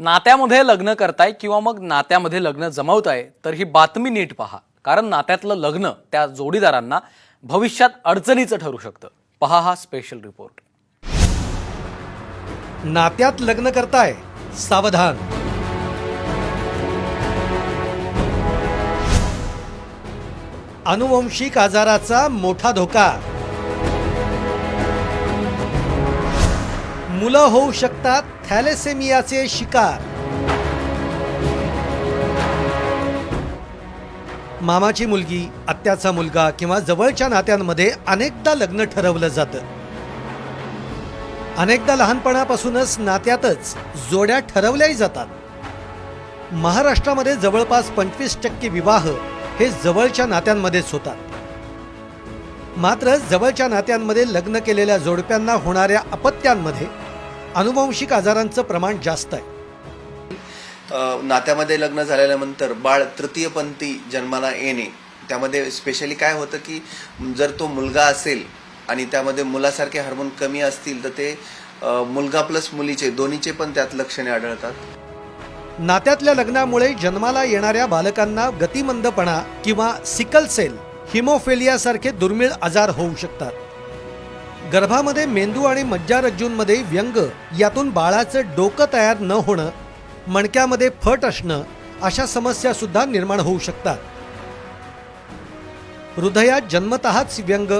नात्यामध्ये लग्न करताय किंवा मग नात्यामध्ये लग्न जमवताय तर ही बातमी नीट पहा. कारण नात्यातलं लग्न त्या जोडीदारांना भविष्यात अडचणीचं ठरू शकतं. पहा हा स्पेशल रिपोर्ट नात्यात लग्न करताय सावधान. अनुवंशिक आजाराचा मोठा धोका. मुलं होऊ शकतात थॅलेसेमियाचे शिकार मामाची मुलगी आत्याचा मुलगा किंवा जवळच्या नात्यांमध्ये अनेकदा लग्न ठरवलं जातं अनेकदा लहानपणापासूनच नात्यातच जोड्या ठरवल्याही जातात. महाराष्ट्रामध्ये जवळपास पंचवीस टक्के विवाह हे जवळच्या नात्यांमध्येच होतात. मात्र जवळच्या नात्यांमध्ये लग्न केलेल्या जोडप्यांना होणाऱ्या अपत्यांमध्ये अनुवंशिक आजारांचं प्रमाण जास्त आहे. नात्यामध्ये लग्न झाल्यानंतर बाळ तृतीयपंथी जन्माला येणे त्यामध्ये स्पेशली काय होतं की जर तो मुलगा असेल आणि त्यामध्ये मुलासारखे हार्मोन कमी असतील तर ते मुलगा प्लस मुलीचे दोन्हीचे पण त्यात लक्षणे आढळतात. नात्यातल्या लग्नामुळे जन्माला येणाऱ्या बालकांना गतिमंदपणा किंवा सिकल सेल हिमोफेलिया सारखे दुर्मिळ आजार होऊ शकतात. गर्भामध्ये मेंदू आणि मज्जारज्जूंमध्ये व्यंग यातून बाळाचं डोकं तयार न होणं मणक्यामध्ये फट असणं अशा समस्या सुद्धा निर्माण होऊ शकतात. हृदयात जन्मतःच व्यंग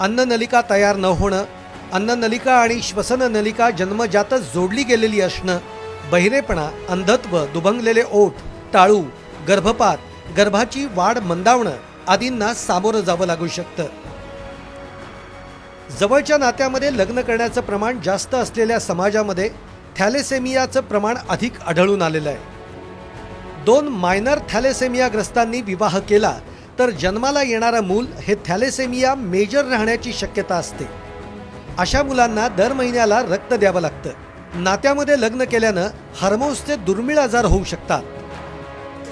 अन्ननलिका तयार न होणं अन्ननलिका आणि श्वसन नलिका जन्मजातच जोडली गेलेली असणं बहिरेपणा अंधत्व दुभंगलेले ओठ टाळू गर्भपात गर्भाची वाढ मंदावणं आदींना सामोरं जावं लागू शकतं. जवळच्या नात्यामध्ये लग्न करण्याचं प्रमाण जास्त असलेल्या समाजामध्ये थॅलेसेमियाचं प्रमाण अधिक आढळून आलेलं आहे. दोन मायनर थॅलेसेमियाग्रस्तांनी विवाह केला तर जन्माला येणारं मूल हे थॅलेसेमिया मेजर राहण्याची शक्यता असते. अशा मुलांना दर महिन्याला रक्त द्यावं लागतं. नात्यामध्ये लग्न केल्यानं हार्मोन्सचे दुर्मिळ आजार होऊ शकतात.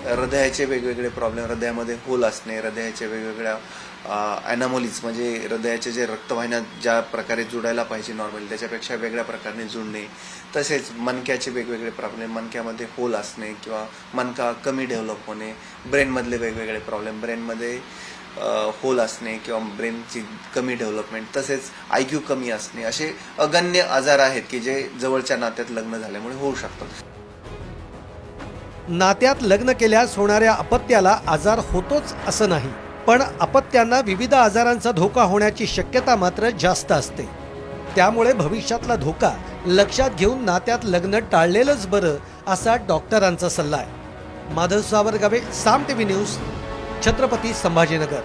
हृदयाचे वेगवेगळे प्रॉब्लेम हृदयामध्ये होल असणे हृदयाचे वेगवेगळ्या ॲनामोलीज म्हणजे हृदयाचे जे रक्तवाहिन्या ज्या प्रकारे जुडायला पाहिजे नॉर्मली त्याच्यापेक्षा वेगळ्या प्रकारे जुडणे तसेच मनक्याचे वेगवेगळे प्रॉब्लेम मनक्यामध्ये होल असणे किंवा मनका कमी डेव्हलप होणे ब्रेनमधले वेगवेगळे प्रॉब्लेम ब्रेनमध्ये होल असणे किंवा ब्रेनची कमी डेव्हलपमेंट तसेच आय क्यू कमी असणे असे अगण्य आजार आहेत की जे जवळच्या नात्यात लग्न झाल्यामुळे होऊ शकतात. नात्यात लग्न केल्यास होणाऱ्या अपत्याला आजार होतोच असं नाही. पण अपत्यांना विविध आजारांचा धोका होण्याची शक्यता मात्र जास्त असते. त्यामुळे भविष्यातला धोका लक्षात घेऊन नात्यात लग्न टाळलेलंच बरं असा डॉक्टरांचा सल्ला आहे. Madhav Savargave Saam T V news Chhatrapati Sambhajinagar.